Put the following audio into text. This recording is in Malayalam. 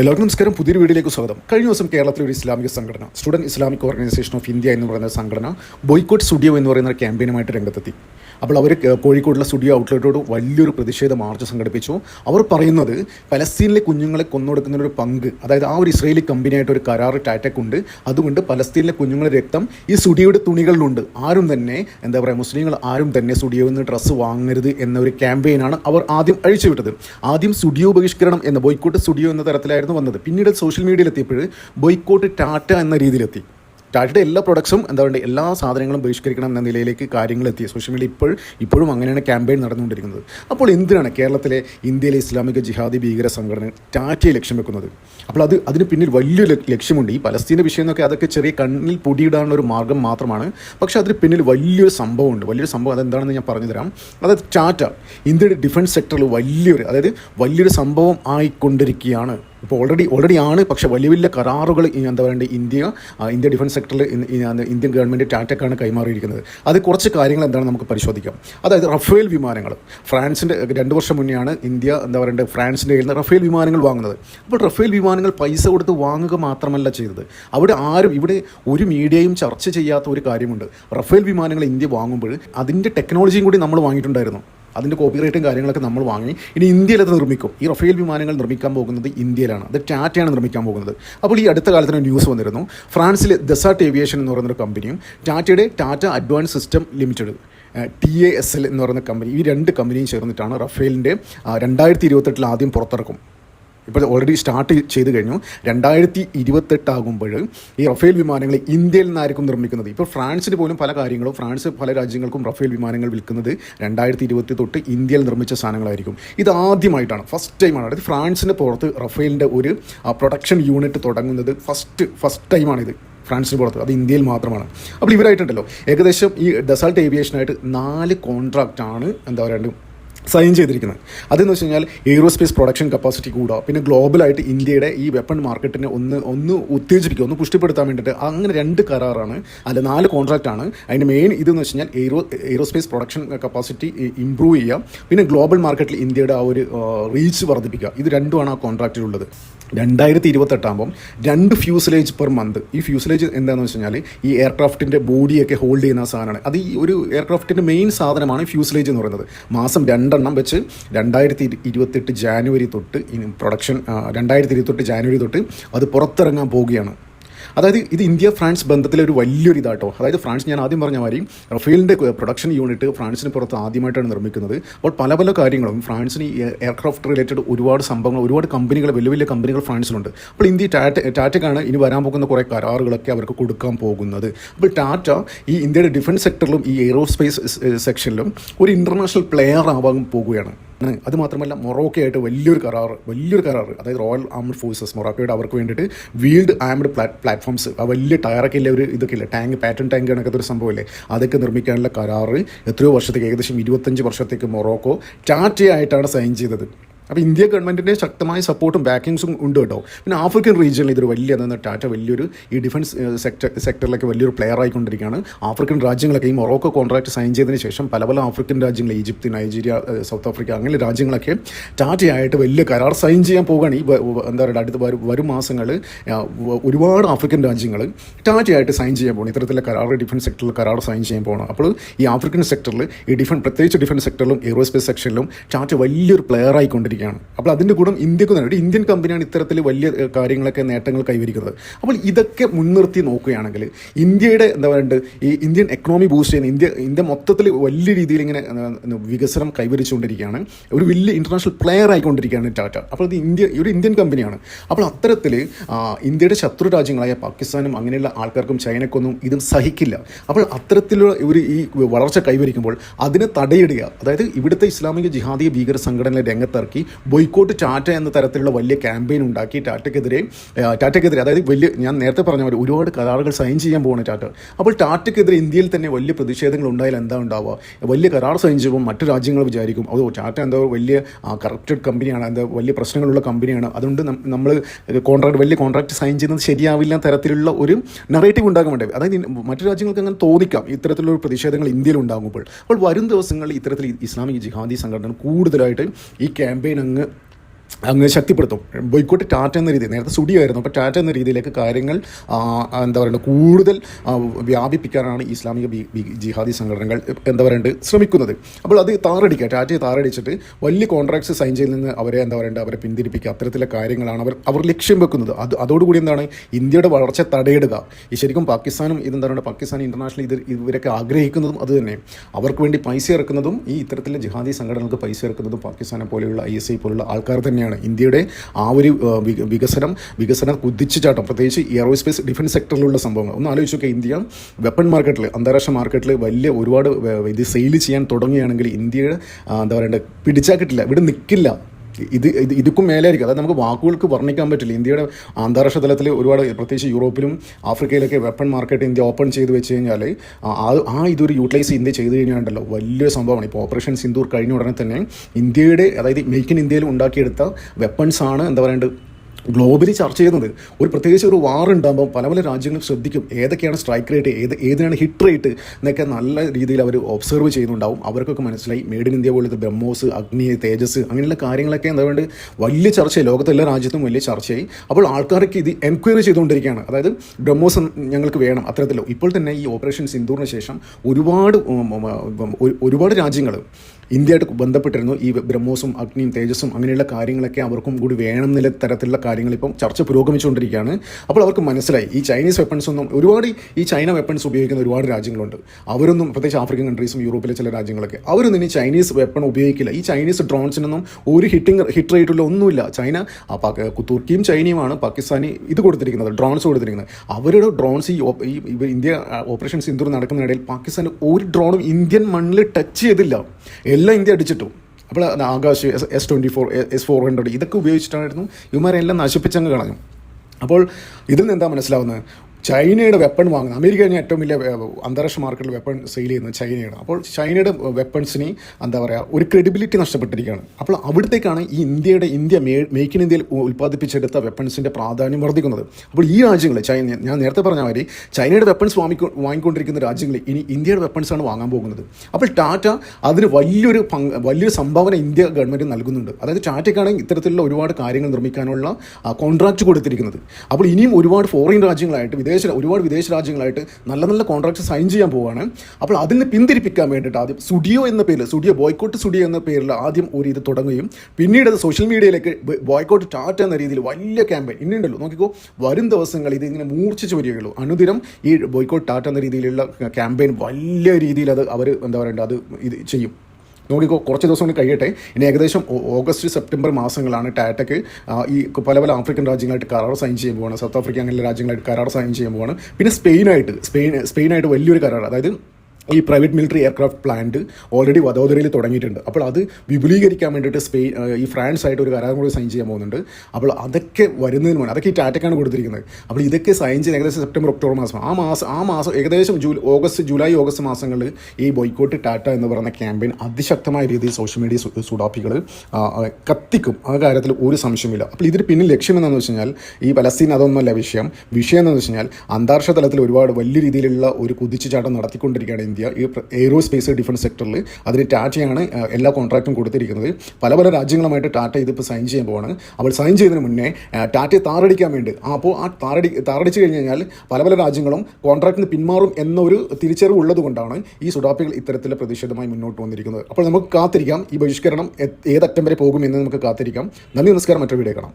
എല്ലാവർക്കും നമസ്കാരം. പുതിയൊരു വീഡിയോയിലേക്ക് സ്വാഗതം. കഴിഞ്ഞ ദിവസം കേരളത്തിലെ ഒരു ഇസ്ലാമിക സംഘടന student islamic organisation of India എന്ന് പറയുന്ന സംഘടന ബോയ്ക്കോട്ട് സ്റ്റുഡിയോ എന്ന് പറയുന്ന ക്യാമ്പയിനുമായിട്ട് രംഗത്തെത്തി. അപ്പോൾ അവർ കോഴിക്കോടുള്ള സ്റ്റുഡിയോ ഔട്ട്ലെറ്റോട് വലിയൊരു പ്രതിഷേധ മാർച്ച് സംഘടിപ്പിച്ചു. അവർ പറയുന്നത് പലസ്തീനിലെ കുഞ്ഞുങ്ങളെ കൊന്നൊടുക്കുന്നതിനൊരു പങ്ക് അതായത് ആ ഒരു ഇസ്രയേലി കമ്പനിയായിട്ട് ഒരു കരാർ ടാറ്റക്കുണ്ട് അതുകൊണ്ട് പലസ്തീനിലെ കുഞ്ഞുങ്ങളുടെ രക്തം ഈ സ്റ്റുഡിയോയുടെ തുണികളിലുണ്ട്. ആരും തന്നെ എന്താ പറയുക മുസ്ലിങ്ങൾ ആരും തന്നെ സ്റ്റുഡിയോയിൽ നിന്ന് ഡ്രസ്സ് വാങ്ങരുത് എന്ന ഒരു ക്യാമ്പയിനാണ് അവർ ആദ്യം അഴിച്ചുവിട്ടത്. ആദ്യം സ്റ്റുഡിയോ ബഹിഷ്കരണം എന്ന ബോയ്ക്കോട്ട് സ്റ്റുഡിയോ എന്ന തരത്തിലായിരുന്നു വന്നത്. പിന്നീട് സോഷ്യൽ മീഡിയയിൽ എത്തിയപ്പോൾ ബോയ്ക്കോട്ട് ടാറ്റ എന്ന രീതിയിലെത്തി. ടാറ്റയുടെ എല്ലാ പ്രൊഡക്ട്സും എന്താ പറയുക എല്ലാ സാധനങ്ങളും ബഹിഷ്കരിക്കണം എന്ന നിലയിലേക്ക് കാര്യങ്ങൾ എത്തി. സോഷ്യൽ മീഡിയ ഇപ്പോൾ ഇപ്പോഴും അങ്ങനെയാണ് ക്യാമ്പയിൻ നടന്നുകൊണ്ടിരിക്കുന്നത്. അപ്പോൾ എന്തിനാണ് കേരളത്തിലെ ഇന്ത്യയിലെ ഇസ്ലാമിക ജിഹാദി ഭീകര സംഘടന ടാറ്റയെ ലക്ഷ്യം വെക്കുന്നത്? അപ്പോൾ അത് അതിന് പിന്നിൽ വലിയൊരു ലക്ഷ്യമുണ്ട്. ഈ പലസ്തീന്റെ വിഷയം എന്നൊക്കെ അതൊക്കെ ചെറിയ കണ്ണിൽ പൊടിയിടാനുള്ള ഒരു മാർഗം മാത്രമാണ്. പക്ഷേ അതിന് പിന്നിൽ വലിയൊരു സംഭവമുണ്ട്. വലിയൊരു സംഭവം അതെന്താണെന്ന് ഞാൻ പറഞ്ഞു തരാം അതായത് ടാറ്റ ഇന്ത്യയുടെ ഡിഫൻസ് സെക്ടറിൽ വലിയൊരു അതായത് വലിയൊരു സംഭവം ആയിക്കൊണ്ടിരിക്കുകയാണ്. ഇപ്പോൾ ഓൾറെഡി ഓൾറെഡി ആണ്. പക്ഷെ വലിയ വലിയ കരാറുകൾ എന്താ പറയുക ഇന്ത്യ ഇന്ത്യ ഡിഫൻസ് സെക്ടറിൽ ഇന്ത്യൻ ഗവൺമെന്റ് ടാറ്റക്കാണ് കൈമാറിയിരിക്കുന്നത്. അത് കുറച്ച് കാര്യങ്ങൾ എന്താണ് നമുക്ക് പരിശോധിക്കാം. അതായത് റഫേൽ വിമാനങ്ങൾ. ഫ്രാൻസിന്റെ രണ്ട് വർഷം മുന്നെയാണ് ഇന്ത്യ എന്താ പറയേണ്ടത് ഫ്രാൻസിന്റെ കയ്യിൽ നിന്ന് റഫേൽ വിമാനങ്ങൾ വാങ്ങുന്നത്. അപ്പോൾ റഫേൽ വിമാനങ്ങൾ പൈസ കൊടുത്ത് വാങ്ങുക മാത്രമല്ല ചെയ്തത്. അവിടെ ആരും ഇവിടെ ഒരു മീഡിയയും ചർച്ച ചെയ്യാത്ത ഒരു കാര്യമുണ്ട്. റഫേൽ വിമാനങ്ങൾ ഇന്ത്യ വാങ്ങുമ്പോൾ അതിന്റെ ടെക്നോളജിയും കൂടി നമ്മൾ വാങ്ങിയിട്ടുണ്ടായിരുന്നു. അതിന്റെ കോപ്പിറൈറ്റും കാര്യങ്ങളൊക്കെ നമ്മൾ വാങ്ങി. ഇനി ഇന്ത്യയിൽ അത് നിർമ്മിക്കും. ഈ റഫേൽ വിമാനങ്ങൾ നിർമ്മിക്കാൻ പോകുന്നത് ഇന്ത്യയിലാണ്. അത് ടാറ്റയാണ് നിർമ്മിക്കാൻ പോകുന്നത്. അപ്പോൾ ഈ അടുത്ത കാലത്തിന് ന്യൂസ് വന്നിരുന്നു. ഫ്രാൻസിലെ ദസാർട്ട് ഏവിയേഷൻ എന്ന് പറയുന്നൊരു കമ്പനിയും ടാറ്റയുടെ Tata advance system limited T A S L എന്ന് പറയുന്ന കമ്പനി ഈ രണ്ട് കമ്പനിയും ചേർന്നിട്ടാണ് റഫേലിന്റെ രണ്ടായിരത്തി ഇരുപത്തെട്ടിൽ ആദ്യം പുറത്തിറക്കും. ഇപ്പോൾ ഓൾറെഡി സ്റ്റാർട്ട് ചെയ്ത് കഴിഞ്ഞു. രണ്ടായിരത്തി ഇരുപത്തെട്ടാകുമ്പോൾ ഈ റഫേൽ വിമാനങ്ങൾ ഇന്ത്യയിൽ നിന്നായിരിക്കും നിർമ്മിക്കുന്നത്. ഇപ്പോൾ ഫ്രാൻസിന് പോലും പല കാര്യങ്ങളും ഫ്രാൻസ് പല രാജ്യങ്ങൾക്കും റഫേൽ വിമാനങ്ങൾ വിൽക്കുന്നത് രണ്ടായിരത്തി ഇരുപത്തി തൊട്ട് ഇന്ത്യയിൽ നിർമ്മിച്ച സാധനങ്ങളായിരിക്കും. ഇത് ആദ്യമായിട്ടാണ് ഫസ്റ്റ് ടൈമാണ് അതായത് ഫ്രാൻസിന് പുറത്ത് റഫേലിന്റെ ഒരു പ്രൊഡക്ഷൻ യൂണിറ്റ് തുടങ്ങുന്നത് ഫസ്റ്റ് ഫസ്റ്റ് ടൈമാണിത് ഫ്രാൻസിന് പുറത്ത് അത് ഇന്ത്യയിൽ മാത്രമാണ്. അപ്പോൾ ഇവരായിട്ടുണ്ടല്ലോ. ഏകദേശം ഈ ഡെസാൾട്ട് ഏവിയേഷനായിട്ട് നാല് കോൺട്രാക്റ്റാണ് എന്താ പറയുക സൈൻ ചെയ്തിരിക്കുന്നത്. അതെന്ന് വെച്ച് കഴിഞ്ഞാൽ എയ്റോസ്പേസ് പ്രൊഡക്ഷൻ കപ്പാസിറ്റി കൂടുക പിന്നെ ഗ്ലോബലായിട്ട് ഇന്ത്യയുടെ ഈ വെപ്പൺ മാർക്കറ്റിനെ ഒന്ന് ഒന്ന് ഉത്തേജിപ്പിക്കുക ഒന്ന് പുഷ്ടിപ്പെടുത്താൻ വേണ്ടിയിട്ട് അങ്ങനെ രണ്ട് കരാറാണ് അല്ല നാല് കോൺട്രാക്റ്റാണ് അതിന്റെ മെയിൻ ഇതെന്ന് വെച്ച് കഴിഞ്ഞാൽ aero aerospace production capacity improve ചെയ്യുക. പിന്നെ ഗ്ലോബൽ മാർക്കറ്റിൽ ഇന്ത്യയുടെ ആ ഒരു റീച്ച് വർദ്ധിപ്പിക്കുക. ഇത് രണ്ടുമാണ് ആ കോൺട്രാക്റ്റിലുള്ളത് രണ്ടായിരത്തി ഇരുപത്തെട്ടാകുമ്പം രണ്ട് ഫ്യൂസിലേജ് പെർ മന്ത്. ഈ ഫ്യൂസിലേജ് എന്താണെന്ന് വെച്ച് കഴിഞ്ഞാൽ ഈ എയർക്രാഫ്റ്റിന്റെ ബോഡിയൊക്കെ ഹോൾഡ് ചെയ്യുന്ന സാധനമാണ്. അത് ഈ ഒരു എയർക്രാഫ്റ്റിന്റെ മെയിൻ സാധനമാണ് ഫ്യൂസിലേജ് എന്ന് പറയുന്നത്. മാസം രണ്ടെണ്ണം വെച്ച് രണ്ടായിരത്തി ഇരുപത്തെട്ട് ജാനുവരി തൊട്ട് ഇനി പ്രൊഡക്ഷൻ രണ്ടായിരത്തി ഇരുപത്തെട്ട് ജാനുവരി തൊട്ട് അത് പുറത്തിറങ്ങാൻ പോവുകയാണ്. അതായത് ഇത് ഇന്ത്യ ഫ്രാൻസ് ബന്ധത്തിലെ ഒരു വലിയൊരു ഇതാട്ടോ. അതായത് ഫ്രാൻസ് ഞാൻ ആദ്യം പറഞ്ഞ മാതിരി റഫേലിന്റെ പ്രൊഡക്ഷൻ യൂണിറ്റ് ഫ്രാൻസിന് പുറത്ത് ആദ്യമായിട്ടാണ് നിർമ്മിക്കുന്നത്. അപ്പോൾ പല പല കാര്യങ്ങളും ഫ്രാൻസിന് എയർക്രാഫ്റ്റ് റിലേറ്റഡ് ഒരുപാട് സംഭവങ്ങൾ ഒരുപാട് കമ്പനികൾ വലിയ വലിയ കമ്പനികൾ ഫ്രാൻസിലുണ്ട്. അപ്പോൾ ഇന്ത്യ ടാറ്റ ടാറ്റയ്ക്കാണ് ഇനി വരാൻ പോകുന്ന കുറേ കരാറുകളൊക്കെ അവർക്ക് കൊടുക്കാൻ പോകുന്നത്. അപ്പോൾ ടാറ്റ ഈ ഇന്ത്യയുടെ ഡിഫൻസ് സെക്ടറിലും ഈ എയ്റോസ്പേസ് സെക്ഷനിലും ഒരു ഇന്റർനാഷണൽ പ്ലെയർ ആവാൻ പോകുകയാണ്. അത് മാത്രമല്ല മൊറോക്കയായിട്ട് വലിയൊരു കരാർ വലിയൊരു കരാർ അതായത് റോയൽ ആംഡ് ഫോഴ്സസ് മൊറോക്കയുടെ അവർക്ക് വേണ്ടിയിട്ട് വീൽഡ് ആംഡ് പ്ലാറ്റ്ഫോംസ് ആ വലിയ ടയറൊക്കെ ഇല്ല ഒരു ഇതൊക്കെ ഇല്ല ടാങ്ക് പാറ്റേൺ ടാങ്ക് കണക്കത്തെ ഒരു സംഭവമില്ലേ അതൊക്കെ നിർമ്മിക്കാനുള്ള കരാറ് എത്രയോ വർഷത്തേക്ക് ഏകദേശം ഇരുപത്തഞ്ച് വർഷത്തേക്ക് മൊറോക്കോ ടാറ്റയായിട്ടാണ് സൈൻ ചെയ്തത്. അപ്പോൾ ഇന്ത്യ ഗവൺമെന്റിന്റെ ശക്തമായ സപ്പോർട്ടും ബാക്കിങ്സും ഉണ്ട് കേട്ടോ. പിന്നെ ആഫ്രിക്കൻ റീജിയനിൽ ഇതൊരു വലിയ എന്താ ടാറ്റ വലിയൊരു ഈ ഡിഫൻസ് സെക്ടർ സെക്ടറിലൊക്കെ വലിയൊരു പ്ലെയർ ആയിക്കൊണ്ടിരിക്കുകയാണ്. ആഫ്രിക്കൻ രാജ്യങ്ങളൊക്കെ ഈ മൊറോക്കോ കോൺട്രാക്ട് സൈൻ ചെയ്തതിന് ശേഷം പല പല ആഫ്രിക്കൻ രാജ്യങ്ങൾ ഈജിപ്ത് നൈജീരിയ സൗത്ത് ആഫ്രിക്ക അങ്ങനെ രാജ്യങ്ങളൊക്കെ ടാറ്റയായിട്ട് വലിയ കരാർ സൈൻ ചെയ്യാൻ പോകുകയാണ് ഈ എന്താ പറയുക അടുത്ത വരും മാസങ്ങൾ ഒരുപാട് ആഫ്രിക്കൻ രാജ്യങ്ങൾ ടാറ്റയായിട്ട് സൈൻ ചെയ്യാൻ പോകണം ഇത്തരത്തിലെ കരാർ ഡിഫൻസ് സെക്ടറിൽ കരാർ സൈൻ ചെയ്യാൻ പോകണം അപ്പോൾ ഈ ആഫ്രിക്കൻ സെക്ടറിൽ ഈ ഡിഫൻ പ്രത്യേകിച്ച് ഡിഫൻസ് സെക്ടറിലും എയ്റോസ്പേസ് സെക്ഷനിലും ടാറ്റ വലിയൊരു പ്ലെയർ ആയിക്കൊണ്ടിരിക്കുകയാണ് അപ്പോൾ അതിന്റെ കൂടെ ഇന്ത്യയ്ക്ക് തന്നെ. ഒരു ഇന്ത്യൻ കമ്പനിയാണ് ഇത്തരത്തിൽ വലിയ കാര്യങ്ങളൊക്കെ നേട്ടങ്ങൾ കൈവരിക്കുന്നത്. അപ്പോൾ ഇതൊക്കെ മുൻനിർത്തി നോക്കുകയാണെങ്കിൽ ഇന്ത്യയുടെ എന്താ പറയുക ഈ ഇന്ത്യൻ എക്കണോമി ബൂസ്റ്റ് ചെയ്യുന്ന ഇന്ത്യ ഇന്ത്യ മൊത്തത്തിൽ വലിയ രീതിയിൽ ഇങ്ങനെ വികസനം കൈവരിച്ചുകൊണ്ടിരിക്കുകയാണ്. ഒരു വലിയ ഇന്റർനാഷണൽ പ്ലെയർ ആയിക്കൊണ്ടിരിക്കുകയാണ് ടാറ്റ. അപ്പോൾ ഇത് ഇന്ത്യ ഒരു ഇന്ത്യൻ കമ്പനിയാണ്. അപ്പോൾ അത്തരത്തിൽ ഇന്ത്യയുടെ ശത്രു രാജ്യങ്ങളായ പാകിസ്ഥാനും അങ്ങനെയുള്ള ആൾക്കാർക്കും ചൈനക്കൊന്നും ഇതും സഹിക്കില്ല. അപ്പോൾ അത്തരത്തിലുള്ള ഒരു ഈ വളർച്ച കൈവരിക്കുമ്പോൾ അതിനെ തടയിടുക അതായത് ഇവിടുത്തെ ഇസ്ലാമിക ജിഹാദിയ ഭീകര സംഘടനകളെ രംഗത്തിറക്കി ബോയ്ക്കോട്ട് ടാറ്റ എന്ന തരത്തിലുള്ള വലിയ ക്യാമ്പയിൻ ഉണ്ടാക്കി ടാറ്റയ്ക്കെതിരെ ടാറ്റയ്ക്കെതിരെ അതായത് വലിയ ഞാൻ നേരത്തെ പറഞ്ഞ പോലെ ഒരുപാട് കരാറുകൾ സൈൻ ചെയ്യാൻ പോകുന്ന ടാറ്റ. അപ്പോൾ ടാറ്റയ്ക്കെതിരെ ഇന്ത്യയിൽ തന്നെ വലിയ പ്രതിഷേധങ്ങൾ ഉണ്ടായാൽ എന്താ ഉണ്ടാവുക? വലിയ കരാർ സൈൻ ചെയ്യുമ്പോൾ മറ്റു രാജ്യങ്ങൾ വിചാരിക്കും അതോ ടാറ്റ എന്തോ വലിയ കറപ്റ്റഡ് കമ്പനിയാണ് എന്താ വലിയ പ്രശ്നങ്ങളുള്ള കമ്പനിയാണ് അതുകൊണ്ട് നമ്മൾ കോൺട്രാക്ട് വലിയ കോൺട്രാക്ട് സൈൻ ചെയ്യുന്നത് ശരിയാവില്ല തരത്തിലുള്ള ഒരു നറേറ്റീവ് ഉണ്ടാകാൻ വേണ്ടി. അതായത് മറ്റു രാജ്യങ്ങൾക്ക് അങ്ങനെ തോന്നിക്കാം ഇത്തരത്തിലുള്ള പ്രതിഷേധങ്ങൾ ഇന്ത്യയിൽ ഉണ്ടാകുമ്പോൾ. അപ്പോൾ വരും ദിവസങ്ങളിൽ ഇത്തരത്തിൽ ഇസ്ലാമിക് ജിഹാദി സംഘടന കൂടുതലായിട്ട് ഈ ക്യാമ്പയിൻ അങ്ങ് അങ്ങ് ശക്തിപ്പെടുത്തും. ബോയ്ക്കോട്ട് ടാറ്റ എന്ന രീതി നേരത്തെ സ്റ്റുഡിയോ അപ്പോൾ ടാറ്റ എന്ന രീതിയിലേക്ക് കാര്യങ്ങൾ എന്താ പറയുക കൂടുതൽ വ്യാപിപ്പിക്കാനാണ് ഇസ്ലാമിക ജിഹാദി സംഘടനകൾ എന്താ പറയുക ശ്രമിക്കുന്നത്. അപ്പോൾ അത് താറടിക്കുക ടാറ്റയെ താറടിച്ചിട്ട് വലിയ കോൺട്രാക്ട്സ് സൈൻ ചെയ്ത് നിന്ന് അവരെ എന്താ പറയുക അവരെ പിന്തിരിപ്പിക്കുക. അത്തരത്തിലെ കാര്യങ്ങളാണ് അവർ അവർ ലക്ഷ്യം വെക്കുന്നത്. അത് അതോടുകൂടി എന്താണ് ഇന്ത്യയുടെ വളർച്ച തടയിടുക. ഈ ശരിക്കും പാകിസ്ഥാനും ഇതെന്താ പറയുക പാകിസ്ഥാൻ ഇന്റർനാഷണൽ ഇത് ഇവരൊക്കെ ആഗ്രഹിക്കുന്നതും അത് തന്നെ. അവർക്ക് വേണ്ടി പൈസ ഇറക്കുന്നതും ഈ ഇത്തരത്തിലെ ജിഹാദി സംഘടനകൾക്ക് പൈസ ഇറക്കുന്നതും പാകിസ്ഥാനെ പോലെയുള്ള ഐ എസ് ഐ പോലുള്ള ആൾക്കാർ തന്നെയാണ്. ഇന്ത്യയുടെ ആ ഒരു വികസനം വികസന കുതിച്ചു ചാട്ടം പ്രത്യേകിച്ച് എയറോസ്പേസ് ഡിഫൻസ് സെക്ടറിലുള്ള സംഭവങ്ങൾ. ഒന്ന് ആലോചിച്ച് നോക്കുക ഇന്ത്യ വെപ്പൺ മാർക്കറ്റിൽ അന്താരാഷ്ട്ര മാർക്കറ്റിൽ വലിയ ഒരുപാട് ഇത് സെയിൽ ചെയ്യാൻ തുടങ്ങുകയാണെങ്കിൽ ഇന്ത്യയുടെ എന്താ പറയണ്ടത് പിടിച്ചാൽ കിട്ടില്ല ഇവിടെ നിൽക്കില്ല ഇത് ഇത് ഇതുക്കും മേലായിരിക്കും. അതായത് നമുക്ക് വാക്കുകൾക്ക് വർണിക്കാൻ പറ്റില്ല. ഇന്ത്യയുടെ അന്താരാഷ്ട്ര തലത്തിൽ ഒരുപാട് പ്രത്യേകിച്ച് യൂറോപ്പിലും ആഫ്രിക്കയിലൊക്കെ വെപ്പൺ മാർക്കറ്റ് ഇന്ത്യ ഓപ്പൺ ചെയ്ത് വെച്ച് കഴിഞ്ഞാൽ ആ ഇതൊരു യൂട്ടിലൈസ് ഇന്ത്യ ചെയ്ത് കഴിഞ്ഞാണ്ടല്ലോ. വലിയ സംഭവമാണ്. ഇപ്പോൾ ഓപ്പറേഷൻ സിന്ദൂർ കഴിഞ്ഞ ഉടനെ തന്നെ ഇന്ത്യയുടെ അതായത് മെയ്ക്ക് ഇൻ ഇന്ത്യയിൽ ഉണ്ടാക്കിയെടുത്ത വെപ്പൺസ് ആണ് എന്താ പറയേണ്ടത് ഗ്ലോബലി ചർച്ച ചെയ്യുന്നത് ഒരു പ്രത്യേകിച്ച് ഒരു വാർ ഉണ്ടാകുമ്പോൾ പല പല രാജ്യങ്ങൾ ശ്രദ്ധിക്കും ഏതൊക്കെയാണ് സ്ട്രൈക്ക് റേറ്റ് ഏത് ഏതിനാണ് ഹിറ്റ് റേറ്റ് എന്നൊക്കെ നല്ല രീതിയിൽ അവർ ഒബ്സർവ് ചെയ്യുന്നുണ്ടാവും. അവർക്കൊക്കെ മനസ്സിലായി. മേഡ് ഇൻ ഇന്ത്യ പോലത്തെ ബ്രഹ്മോസ് അഗ്നി തേജസ് അങ്ങനെയുള്ള കാര്യങ്ങളൊക്കെ എന്താ വേണ്ട വലിയ ചർച്ചയായി. ലോകത്തെ എല്ലാ രാജ്യത്തും വലിയ ചർച്ചയായി. അപ്പോൾ ആൾക്കാർക്ക് ഇത് എൻക്വയറി ചെയ്തുകൊണ്ടിരിക്കുകയാണ്. അതായത് ബ്രഹ്മോസ് ഞങ്ങൾക്ക് വേണം അത്തരത്തിലോ. ഇപ്പോൾ തന്നെ ഈ ഓപ്പറേഷൻ സിന്ദൂറിന് ശേഷം ഒരുപാട് ഒരുപാട് രാജ്യങ്ങൾ ഇന്ത്യയായിട്ട് ബന്ധപ്പെട്ടിരുന്നു ഈ ബ്രഹ്മോസും അഗ്നിയും തേജസ്സും അങ്ങനെയുള്ള കാര്യങ്ങളൊക്കെ അവർക്കും കൂടി വേണം എന്നുള്ള തരത്തിലുള്ള കാര്യങ്ങൾ ഇപ്പം ചർച്ച പുരോഗമിച്ചുകൊണ്ടിരിക്കുകയാണ്. അപ്പോൾ അവർക്ക് മനസ്സിലായി ഈ ചൈനീസ് വെപ്പൺസ് ഒന്നും ഒരുപാട് ഈ ചൈന വെപ്പൺസ് ഉപയോഗിക്കുന്ന ഒരുപാട് രാജ്യങ്ങളുണ്ട്. അവരൊന്നും പ്രത്യേകിച്ച് ആഫ്രിക്കൻ കൺട്രീസും യൂറോപ്പിലെ ചില രാജ്യങ്ങളൊക്കെ അവരൊന്നും ഇനി ചൈനീസ് വെപ്പൺ ഉപയോഗിക്കില്ല. ഈ ചൈനീസ് ഡ്രോൺസിനൊന്നും ഒരു ഹിറ്റിംഗ് ഹിറ്റ് റേറ്റുള്ള ഒന്നുമില്ല. ചൈന തുർക്കിയും ചൈനയുമാണ് പാകിസ്ഥാനി ഇത് കൊടുത്തിരിക്കുന്നത് ഡ്രോൺസ് കൊടുത്തിരിക്കുന്നത്. അവരുടെ ഡ്രോൺസ് ഈ ഇന്ത്യ ഓപ്പറേഷൻ സിന്ദൂർ നടക്കുന്നതിനിടയിൽ പാകിസ്ഥാൻ ഒരു ഡ്രോണും ഇന്ത്യൻ മണ്ണിൽ ടച്ച് ചെയ്തില്ല. എല്ലാം ഇന്ത്യ അടിച്ചിട്ടു. അപ്പോൾ Akash S S twenty four S four hundred ഇതൊക്കെ ഉപയോഗിച്ചിട്ടായിരുന്നു ഇവന്മാരെല്ലാം നശിപ്പിച്ചങ്ങ് കളഞ്ഞു. അപ്പോൾ ഇതിൽ നിന്ന് എന്താ മനസ്സിലാവുന്നത്? ചൈനയുടെ വെപ്പൺ വാങ്ങുന്നത് അമേരിക്ക ഏറ്റവും വലിയ അന്താരാഷ്ട്ര മാർക്കറ്റിൽ വെപ്പൺ സെയിൽ ചെയ്യുന്നത് ചൈനയാണ് അപ്പോൾ ചൈനയുടെ വെപ്പൺസിന് എന്താ പറയുക ഒരു ക്രെഡിബിലിറ്റി നഷ്ടപ്പെട്ടിരിക്കുകയാണ്. അപ്പോൾ അവിടത്തേക്കാണ് ഈ ഇന്ത്യയുടെ ഇന്ത്യ മേക്ക് ഇൻ ഇന്ത്യയിൽ ഉൽപ്പാദിപ്പിച്ചെടുത്ത വെപ്പൺസിന്റെ പ്രാധാന്യം വർദ്ധിക്കുന്നത്. അപ്പോൾ ഈ രാജ്യങ്ങൾ ചൈന ഞാൻ നേരത്തെ പറഞ്ഞ മാതിരി ചൈനയുടെ വെപ്പൺസ് വാങ്ങിക്കൊ വാങ്ങിക്കൊണ്ടിരിക്കുന്ന രാജ്യങ്ങൾ ഇനി ഇന്ത്യയുടെ വെപ്പൺസാണ് വാങ്ങാൻ പോകുന്നത്. അപ്പോൾ ടാറ്റ അതിന് വലിയൊരു പങ്ക് വലിയൊരു സംഭാവന ഇന്ത്യ ഗവൺമെന്റ് നൽകുന്നുണ്ട്. അതായത് ടാറ്റയ്ക്കാണ് ഇത്തരത്തിലുള്ള ഒരുപാട് കാര്യങ്ങൾ നിർമ്മിക്കാനുള്ള കോൺട്രാക്റ്റ് കൊടുത്തിരിക്കുന്നത്. അപ്പോൾ ഇനിയും ഒരുപാട് ഫോറിൻ രാജ്യങ്ങളായിട്ട് വിദേശ ഒരുപാട് വിദേശ രാജ്യങ്ങളായിട്ട് നല്ല നല്ല കോൺട്രാക്ട് സൈൻ ചെയ്യാൻ പോവുകയാണ് അപ്പോൾ അതിനെ പിന്തിരിപ്പിക്കാൻ വേണ്ടിയിട്ട് ആദ്യം സുഡിയോ എന്ന പേരിൽ സുഡിയോ ബോയ്ക്കോട്ട് സുഡിയോ എന്ന പേരിൽ ആദ്യം ഒരു ഇത് തുടങ്ങുകയും പിന്നീട് അത് സോഷ്യൽ മീഡിയയിലേക്ക് ബോയ്ക്കോട്ട് ടാറ്റ എന്ന രീതിയിൽ വലിയ ക്യാമ്പയിൻ ഇനിയുണ്ടല്ലോ. നോക്കിക്കോ വരും ദിവസങ്ങൾ ഇത് ഇങ്ങനെ മൂർച്ഛിച്ച് വരികയുള്ളൂ. അനുദിനം ഈ ബോയ്ക്കോട്ട് ടാറ്റ എന്ന രീതിയിലുള്ള ക്യാമ്പയിൻ വലിയ രീതിയിൽ അത് അവർ എന്താ പറയണ്ടത് അത് ഇത് ചെയ്യും. നോക്കിക്കോ കുറച്ച് ദിവസം കൊണ്ട് കഴിയട്ടെ. ഇനി ഏകദേശം ഓഗസ്റ്റ് സെപ്റ്റംബർ മാസങ്ങളാണ് ടാറ്റയ്ക്ക് ഈ പല പല ആഫ്രിക്കൻ രാജ്യങ്ങളായിട്ട് കരാർ സൈൻ ചെയ്യാൻ പോവാണ്. സൗത്ത് ആഫ്രിക്ക അങ്ങനെയുള്ള രാജ്യങ്ങളായിട്ട് കരാർ സൈൻ ചെയ്യാൻ പോവാണ്. പിന്നെ സ്പെയിനായിട്ട് സ്പെയിൻ സ്പെയിനായിട്ട് വലിയൊരു കരാർ അതായത് ഈ private military aircraft plant already വധോദരയിൽ തുടങ്ങിയിട്ടുണ്ട്. അപ്പോൾ അത് വിപുലീകരിക്കാൻ വേണ്ടിയിട്ട് സ്പെയിൻ ഈ ഫ്രാൻസായിട്ട് ഒരു കരാറും കൂടി സൈൻ ചെയ്യാൻ പോകുന്നുണ്ട്. അപ്പോൾ അതൊക്കെ വരുന്നതിന് മുന്നേ അതൊക്കെ ഈ ടാറ്റക്കാണ് കൊടുത്തിരിക്കുന്നത്. അപ്പോൾ ഇതൊക്കെ സൈൻ ചെയ്ത് ഏകദേശം സെപ്റ്റംബർ ഒക്ടോബർ മാസം ആ മാസം ആ മാസം ഏകദേശം ജൂലൈ ഓഗസ്റ്റ് ജൂലൈ ഓഗസ്റ്റ് മാസങ്ങളിൽ ഈ ബോയ്ക്കോട്ട് ടാറ്റ എന്ന് പറയുന്ന ക്യാമ്പയിൻ അതിശക്തമായ രീതിയിൽ സോഷ്യൽ മീഡിയ സുഡാപ്പികൾ കത്തിക്കും. ആ കാര്യത്തിൽ ഒരു സംശയമില്ല അപ്പോൾ ഇതിന് പിന്നിൽ ലക്ഷ്യം എന്താണെന്ന് വെച്ച് കഴിഞ്ഞാൽ ഈ പലസ്തീൻ അതൊന്നുമല്ല വിഷയം. വിഷയം എന്താണെന്ന് വെച്ച് കഴിഞ്ഞാൽ അന്താരാഷ്ട്ര തലത്തിൽ ഒരുപാട് വലിയ രീതിയിലുള്ള ഒരു കുതിച്ചുചാട്ടം നടത്തിക്കൊണ്ടിരിക്കുകയാണ് ഇന്ത്യ ഈ എയ്റോസ്പേസ് ഡിഫൻസ് സെക്ടറിൽ അതിന് ടാറ്റയാണ് എല്ലാ കോൺട്രാക്റ്റും കൊടുത്തിരിക്കുന്നത്. പല പല രാജ്യങ്ങളുമായിട്ട് ടാറ്റ ഇതിപ്പോൾ സൈൻ ചെയ്യാൻ പോവാണ്. അപ്പോൾ സൈൻ ചെയ്തതിന് മുന്നേ ടാറ്റ ടാറ്റയെ താറടിക്കാൻ വേണ്ടി അപ്പോൾ ആ താറടി താറടിച്ച് കഴിഞ്ഞ് കഴിഞ്ഞാൽ പല പല രാജ്യങ്ങളും കോൺട്രാക്റ്റിന് പിന്മാറും എന്നൊരു തിരിച്ചറിവ് ഉള്ളതുകൊണ്ടാണ് ഈ സുഡാപ്പികൾ ഇത്തരത്തിൽ പ്രതിഷേധമായി മുന്നോട്ട് വന്നിരിക്കുന്നത്. അപ്പോൾ നമുക്ക് കാത്തിരിക്കാം. ഈ ബഹിഷ്കരണം ഏത് ഏതറ്റം വരെ പോകുമെന്ന് നമുക്ക് കാത്തിരിക്കാം. നന്ദി നമസ്കാരം. മറ്റൊരു വീഡിയോ കാണാം.